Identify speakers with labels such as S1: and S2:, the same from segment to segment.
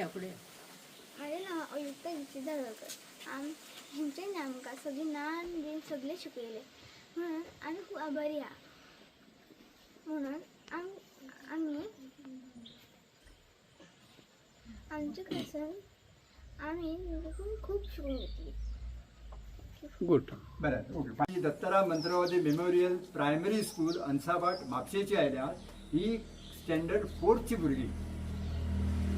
S1: या फुडें
S2: माझें नांव अयुक्ता गिती दाळकर आम हेंच्यांनी आमकां सगळी नान बीन सगळें शिकयलें म्हणून आमी खूब आभारी आहा म्हणून आम आमी आमच्या क्लासान आमी खूब शिकून घेतली.
S3: गुड
S4: बरं okay Dattaram Mantravadi memorial primary school अंसाबाट म्हापशेची आयल्या ही स्टँडर्ड फोर्थची भुरगीं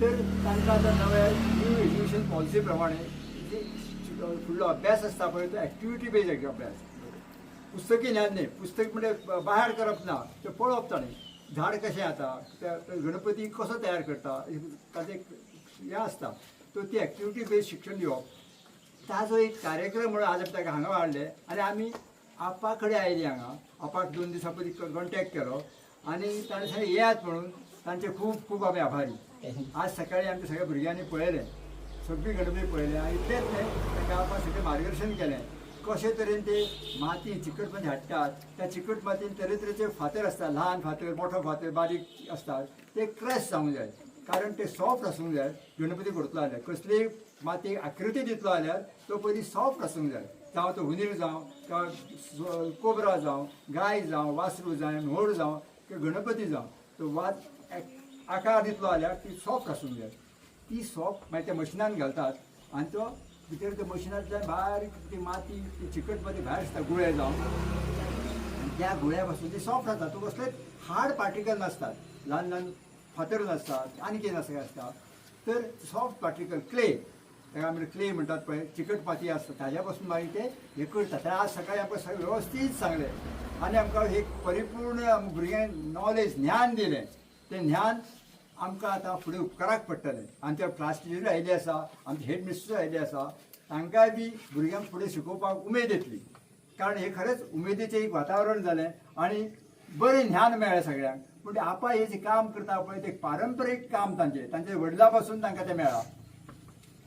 S4: तर तांकां आतां नव्या न्यू एज्युकेशन पॉलिसी प्रमाणे जे फुडलो अभ्यास आसता पळय तो एक्टिविटी बेज अभ्यास? पुस्तकी ज्ञान न्ही. पुस्तक म्हणजे बाहेर करप ना ते पळोवप ताणें झाड कशें जाता त्या गणपती कसो तयार करता? ताचें हें आसता तो ती एक्टिविटी बेज शिक्षण दिवप ताजो एक कार्यक्रम म्हणून आज ताका हांगा हाडले आनी आमी आपा कडेन आयली हांगा. आपाक दोन दिसां पयलीं कॉन्टेक्ट केलो. आनी ताणें सांगलें येयात म्हणून तांचे खूब खूब आमी आभारी. आज सकाळी आमच्या सगळ्या भुरग्यांनी पळयलें. सगळीं गणपती पळयले. आनी तेच ते तांकां सगळें मार्गदर्शन केलें. कशे तरेन ते माती चिकट माती हाडटात. त्या चिकट मातयेन तरेतरेचे फातर आसता ल्हान फातर मोठो फातर बारीक आसतात ते क्रॅश जावंक जाय. कारण ते सॉफ्ट आसूंक जाय. गणपती करतलो जाल्यार कसलीय मातयेक आकृती दितलो जाल्यार तो पयलीं सॉफ्ट आसूंक जाय. जावं तो हुनीर जावं किंवा कोबरा जावं गाय जावं वासरू जावं व्होड जावं किंवा गणपती जावं. तो वाद आकार दितलो जाल्यार ती सॉफ्ट आसूंक जाय ती सॉफ्ट मागीर त्या मशिनान घालतात आनी तो भितर त्या मशिनांतल्यान बारीक ती माती ती चिकट माती भायर आसता गुळे जावन. आनी त्या गुळ्या पासून ते सॉफ्ट जाता. तो कसलेच हार्ड पार्टिकल नासतात. ल्हान ल्हान फातर नासतात आनी कितें आसा आसता. तर सॉफ्ट पार्टिकल क्ले. ताका आमी क्ले म्हणटात पळय. चिकट माती आसता ताज्या पासून मागीर ते हे करतात. आज सकाळी आमकां सगळें वेवस्थीत सांगलें. आनी आमकां एक परिपूर्ण भुरग्यांक नॉलेज ज्ञान दिलें. तें ज्ञान आमकां आतां फुडें उपकाराक पडटलें. आनी त्या क्लास टिचर आसा आमची हेड मिस्टर आसा तांकांय बी भुरग्यांक फुडें शिकोवपाक उमेद येतली. कारण हे खरेंच उमेदीचें एक वातावरण जालें आनी बरें ज्ञान मेळ्ळें सगळ्यांक. पूण आपा हे जे काम करता पळय ते पारंपरीक काम तांचें तांचे वडिला पासून तांकां तें मेळ्ळा.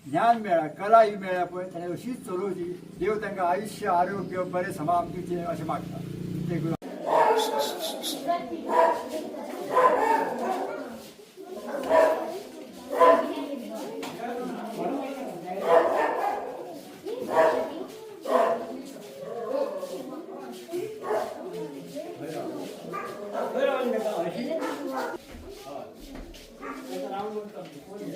S4: ज्ञान मेळ्ळा कला ही मेळ्ळ्या पळय ताणें अशीच चलोवची देव तांकां आयुश्य आरोग्य बरें समाम दिवचें अशें मागता. ते Yeah.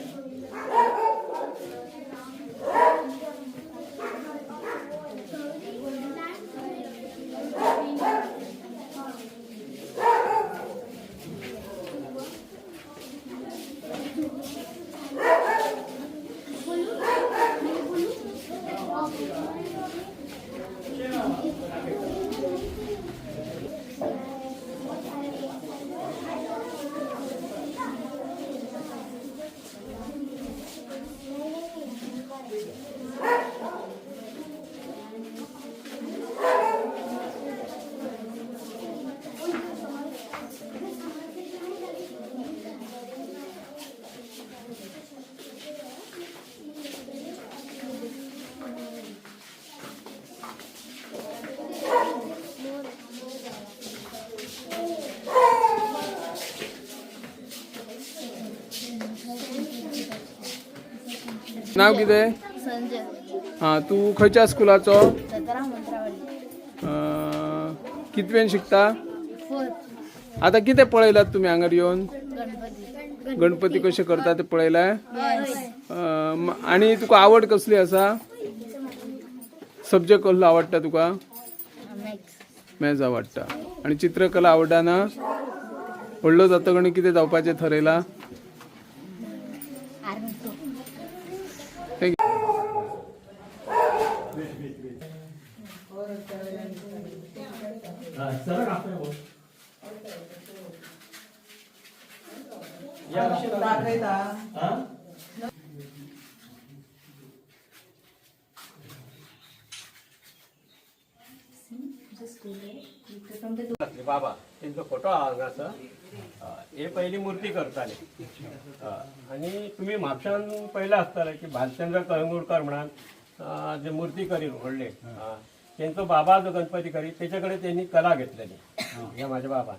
S3: नाव कितें
S2: संजय.
S3: हां तू खंयच्या स्कुलाचो?
S2: मंत्रावली
S3: कितवेन शिकता?
S2: फोर्थ.
S3: आतां कितें पळयलात तुमी हांगर येवन
S2: गणपती.
S3: गणपती कशे करता ते पळयलाय अं, म- आनी तुका आवड कसली आसा सब्जेक्ट कसलो आवडटा तुका? मॅथ्स आवडटा आनी चित्रकला आवडटा ना व्हडलो जातकणी कितें जावपाचें थरयलां
S5: बाबा तेंचो फोटो हय, हे पयली मुर्ती करताले. हय, आनी तुमी म्हापशान पयलें आसतलें की भालचंद्र कळंगूटकर म्हणान अं, जे मूर्ती करी व्हडले हय, तेंचो बाबा जो गणपती करी कडेन तेणी कला घेतलेली. हे. म्हाज्या बाबा.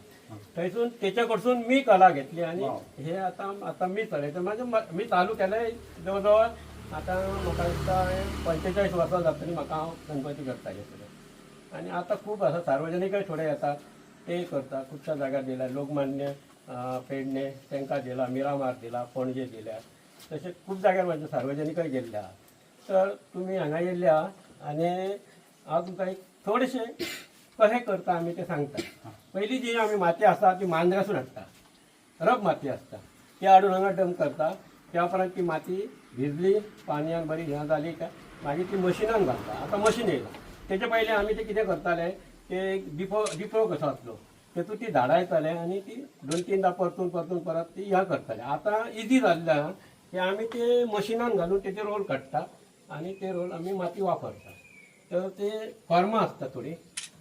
S5: थंयसून तेच्या कडसून मी कला घेतली आणि. हे आता आता मी चलयता म्हणजे म- मी चालू केलंय जवळ जवळ आता म्हाका दिसता पंचेचाळीस वर्सां जातली म्हाका हांव गणपती करता घेतलो आणि आता खूप असं सार्वजनिकय थोडे येतात. ते करता खुबश्या जाग्यार दिल्या लोकमान्य पेडणे तांकां दिला मिरामार दिला पणजे दिल्या. तशें खूप जाग्यार म्हणजे सार्वजनिकय गेल्ले आहा तर तुमी हांगा येयल्ले आहा आनी हांव तुमकां एक थोडेशें कशें करता आमी तें सांगता. पयलीं जी आमी माती आसा ती मांद्रासून हाडटा रब माती आसता ती हाडून हांगा डंप करता त्या उपरांत ती माती भिजली पानयान बरी हें जाली काय मागीर ती मशिनान घालता आतां मशीन येयला तेच्या पयलीं आमी ते कितें करताले ते डिपो डिपो कसो आसलो तेतून ती धाडायताले आनी ती दोन तीनदा परतून परतून परत ती ह्या करताले. आतां इजी जाल्लें आहा की आमी ते मशिनान घालून तेचे रोल काडटा आनी ते रोल आमी माती वापरता. तर ते फॉर्मां आसता थोडी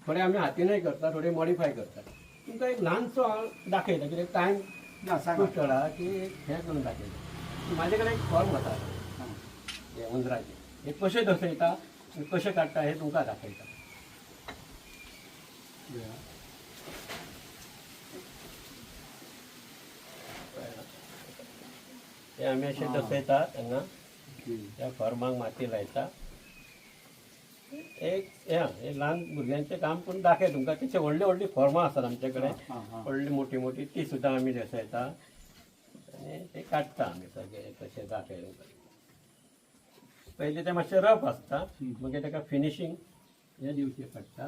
S5: थोडे आमी हातीनय करता थोडे मॉडिफाय करता. तुमकां एक ल्हानसो हांव दाखयता कित्याक टायम की हे करून दाखयता माझे कडेन एक फॉर्म आसा
S4: हां.
S5: हे उंदराचे. हे कशे दसयता कशे काडटा हे तुमकां दाखयता हे आमी अशे दसयता तेन्ना त्या फॉर्माक माती लायता. एक या हे ल्हान भुरग्यांचें काम पूण दाखय तुमकां. तशें व्हडली व्हडली फॉर्मां आसात आमचे कडेन
S4: हां, हां.
S5: व्हडली मोठी मोठी ती सुद्दां आमी दसयता आनी ते काडटा आमी सगळे तशें दाखय तुमकां पयलीं ते मातशें रफ आसता मागीर ताका फिनिशींग हें दिवचें पडटा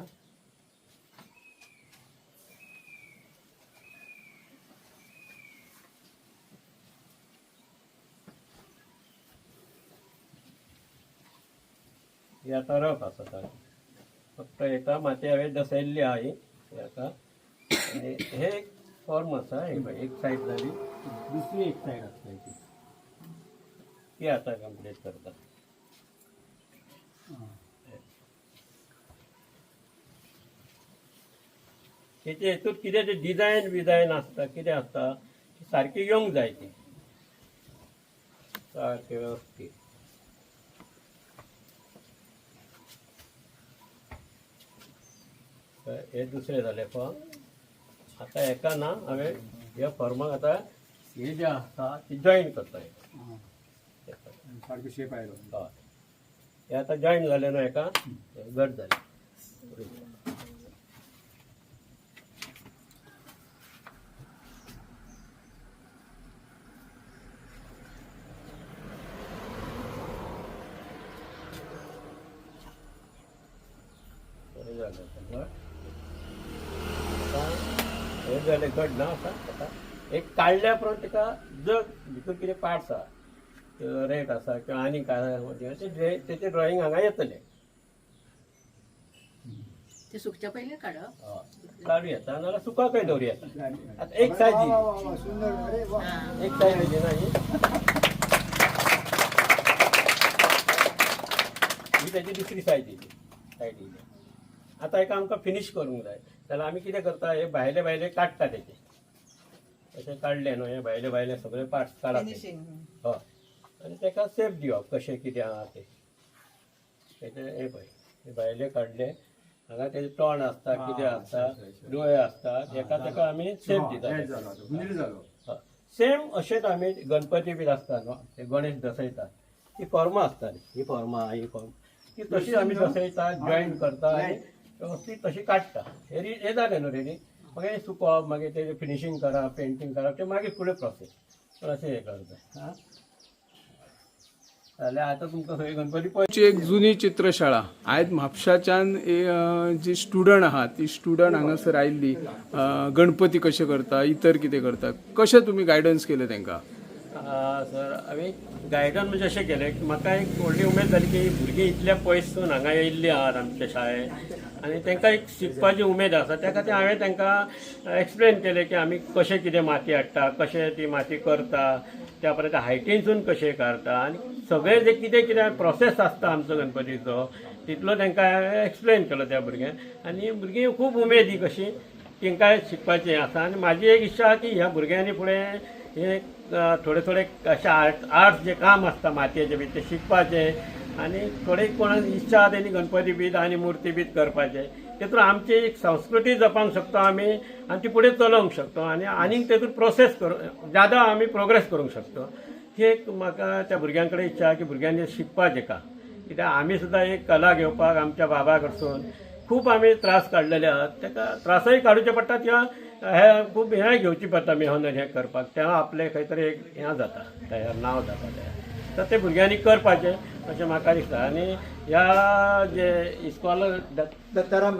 S5: ही आतां रफ आसा फक्त एका माती हांवें दसयल्ली आहा. ही आनी हे एक फॉर्म आसा हे एक सायड जाली दुसरी एक सायड आसता ती. ती आतां कंप्लीट करता तेचे हेतून कितें ते डिझायन बिझायन आसता कितें आसता सारकी येवंक जाय ती सारके व्यवस्थीत. हे दुसरे जाले फॉर्म आता एका ना हांवें ह्या फॉर्माक आतां हे जे आसता ती जॉईन करता
S4: हां. सारको शेप आयलो
S5: हय हे आतां जॉईन जाले न्हू एका? घट जाले हे झाले. आता हे आता आता एक काडल्या उपरांत ताका जग भितर कितें पार्ट्स आसा रेट आसा किंवा आनी काय ते ड्रे- तेचे ड्रॉइंग हांगा येतले.
S1: ते सुकच्या पहिले काढप
S5: येता नाल्यार सुकाकय दवरी येता आता एक सायज. एक सायज दिली ना ही. त्याची दुसरी सायज दिली सायड दिली आता एका आमकां फिनिश करूंक जाय. जाल्यार आमी कितें करता हे भायले भायले काडटा तेचे तशें काडले न्हू हे भायले भायले सगळे पार्ट्स काडप. हय आनी ताका सेफ दिवप कशें कितें आहा ते. हे पळय हे भायले काडले हांगा तेजे तोंड आसता कितें आसता डोळे आसतात एका ताका आमी सेफ
S4: हा,
S5: दिता सेम अशेंच आमी गणपती बी आसता न्हू ते गणेश दसयतात. ती फॉर्मां आसताली ही फॉर्मां ही फॉर्म ती तशी आमी दसयता जॉईन करता आनी तशी काडटा हे री- हे जालें न्हू रेडी मागीर हे सुकोवप मागीर तेजें फिनिशींग करप पेंटींग करप ते मागीर फुडें प्रोसेस पण अशें हे करता. हां? जाल्यार आतां तुमकां खंय गणपती
S3: एक जुनी चित्रशाळा आयज म्हापशाच्यान जी स्टुडंट आहात ती स्टुडंट हांगासर आयिल्ली गणपती कशे करता इतर कितें करता? कशें तुमी गायडन्स केलें तांकां
S5: सर हांवें गायडन म्हणजे अशें केलें की म्हाका एक व्हडली उमेद जाली की भुरगीं इतल्या पयसून हांगा येयल्लीं आहात आमच्या शाळेंत. आनी तांकां एक शिकपाची उमेद आसा त्या खातीर हांवें तांकां एक्सप्लेन केलें की आमी कशें कितें माती हाडटा कशें ती माती करता त्या परत हायटीनसून कशें काडटा आनी सगळें जें कितें कितें प्रोसेस आसता आमचो गणपतीचो तितलो तांकां हांवें एक्सप्लेन केलो त्या भुरग्यांक आनी भुरगीं खूब उमेदी कशी तांकां शिकपाचें आसा आनी म्हाजी एक इच्छा आसा की ह्या भुरग्यांनी फुडें हे थोडे थोडे अशें आर्ट आर्ट जें काम आसता मातयेचे बी ते शिकपाचे आनी थोडे कोणाक इच्छा आहा तेणी गणपती बीत आनी मुर्ती बीत करपाचे तेतून आमची एक संस्कृती जपांक शकतो आमी आणि ती फुडें चलोवंक शकतो आनी आनीक तेतून प्रोसेस करूं ज्यादा आमी प्रोग्रेस करूंक शकतो. ही एक म्हाका त्या भुरग्यां कडेन इच्छा आहा की भुरग्यांनी शिकपाक जेका कित्याक आमी सुद्दां एक कला घेवपाक आमच्या बाबा कडसून खूब आमी त्रास काडलेले आहात. ताका त्रासही काडूचे पडटा किंवा हे खूब हें घेवची पडटा मेहनत हें करपाक. तेव्हा आपलें खंय तरी एक हें जाता तयार नांव जाता तयार तर ते भुरग्यांनी करपाचें अशें म्हाका दिसता. आनी ह्या जे इस्कॉल
S4: दत्ताराम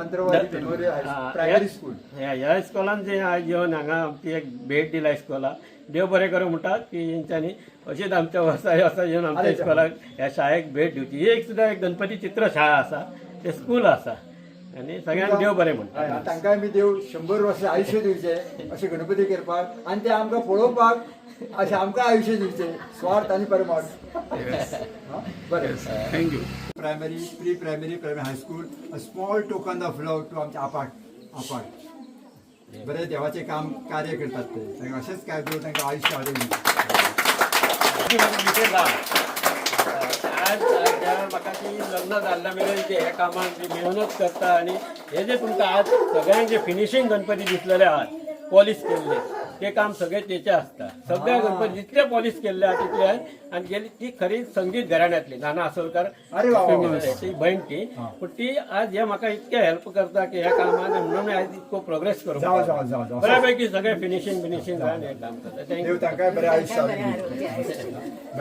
S4: प्रायमरी स्कूल.
S5: ह्या इस्कॉलान जे आज येवन हांगा आमची एक भेट दिला इस्कॉलाक देव बरें करूं म्हणटात की हेंच्यांनी अशीच आमच्या वर्सा वर्सा येवन आमच्या इस्कॉलाक ह्या शाळेक भेट दिवची. ही एक सुद्दां एक गणपती चित्र शाळा आसा. ते स्कूल आसा. आनी सगळ्यांक देव बरें म्हणटा
S4: हय, तांकां आमी देव शंबर वर्सां आयुश्य दिवचें अशें गणपती करपाक आनी ते आमकां पळोवपाक अशें आमकां आयुश्य दिवचें स्वार्थ आनी परमार्थ. हा? बरें.
S3: Thank you
S4: primary pre primary primary high school a small token of love to आमचे आपाट आपाट. बरें देवाचें काम कार्य करतात ते. तांकां अशेंच काय देव तांकां आयुश्य हाडून
S5: आज ज्या म्हाका ती लग्न जाल्ल्या मेरेन जे हे कामाक जी मेहनत करता आनी हे जे तुमकां आज सगळ्यांक जे फिनिशींग गणपती दिसलेले आहात पॉलिश केल्ले ते काम सगळे तेचे आसता सगळ्या गणपती जितले पॉलिश केल्ले आहा तितले आहेत. आनी गेली ती खरी संगीत घराण्यांतली नाना आसोलकर. ती बहीण ती. पूण ती आज हे म्हाका इतके हेल्प करता की ह्या कामात म्हणून आज इतको प्रोग्रेस
S4: जावं
S5: बऱ्यापैकी सगळे फिनिशींग फिनिशींग घालून हे काम करता थँक्यू